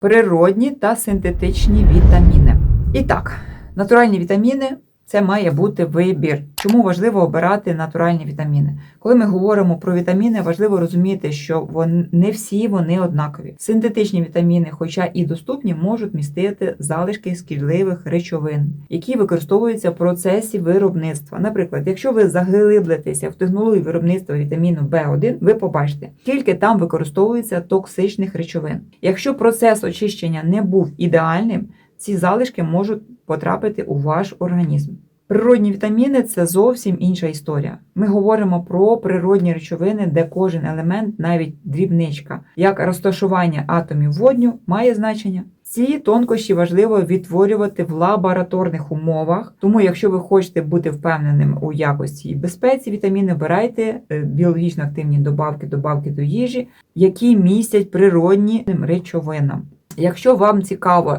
природні та синтетичні вітаміни. І так, натуральні вітаміни це має бути вибір. Чому важливо обирати натуральні вітаміни? Коли ми говоримо про вітаміни, важливо розуміти, що вони не всі вони однакові. Синтетичні вітаміни, хоча і доступні, можуть містити залишки шкідливих речовин, які використовуються в процесі виробництва. Наприклад, якщо ви заглиблитеся в технологію виробництва вітаміну В1, ви побачите, скільки там використовується токсичних речовин. Якщо процес очищення не був ідеальним, ці залишки можуть потрапити у ваш організм. Природні вітаміни це зовсім інша історія. Ми говоримо про природні речовини, де кожен елемент, навіть дрібничка, як розташування атомів водню, має значення. Ці тонкощі важливо відтворювати в лабораторних умовах. Тому, якщо ви хочете бути впевненим у якості і безпеці вітаміни, обирайте е, біологічно активні добавки, добавки до їжі, які містять природні речовина. Якщо вам цікаво,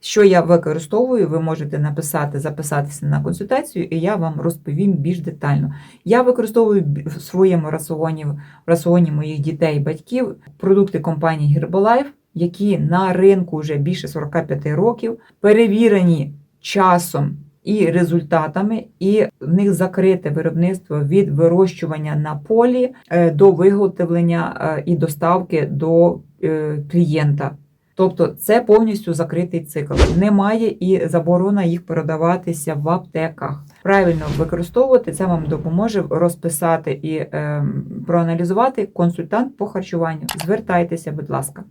що я використовую, ви можете написати, записатися на консультацію, і я вам розповім більш детально. Я використовую в своєму раціоні, в раціоні моїх дітей і батьків продукти компанії Herbalife, які на ринку вже більше 45 років, перевірені часом і результатами, і в них закрите виробництво від вирощування на полі е, до виготовлення е, і доставки до е, клієнта. Тобто це повністю закритий цикл. Немає і заборона їх продаватися в аптеках. Правильно використовувати це вам допоможе розписати і е, проаналізувати консультант по харчуванню. Звертайтеся, будь ласка.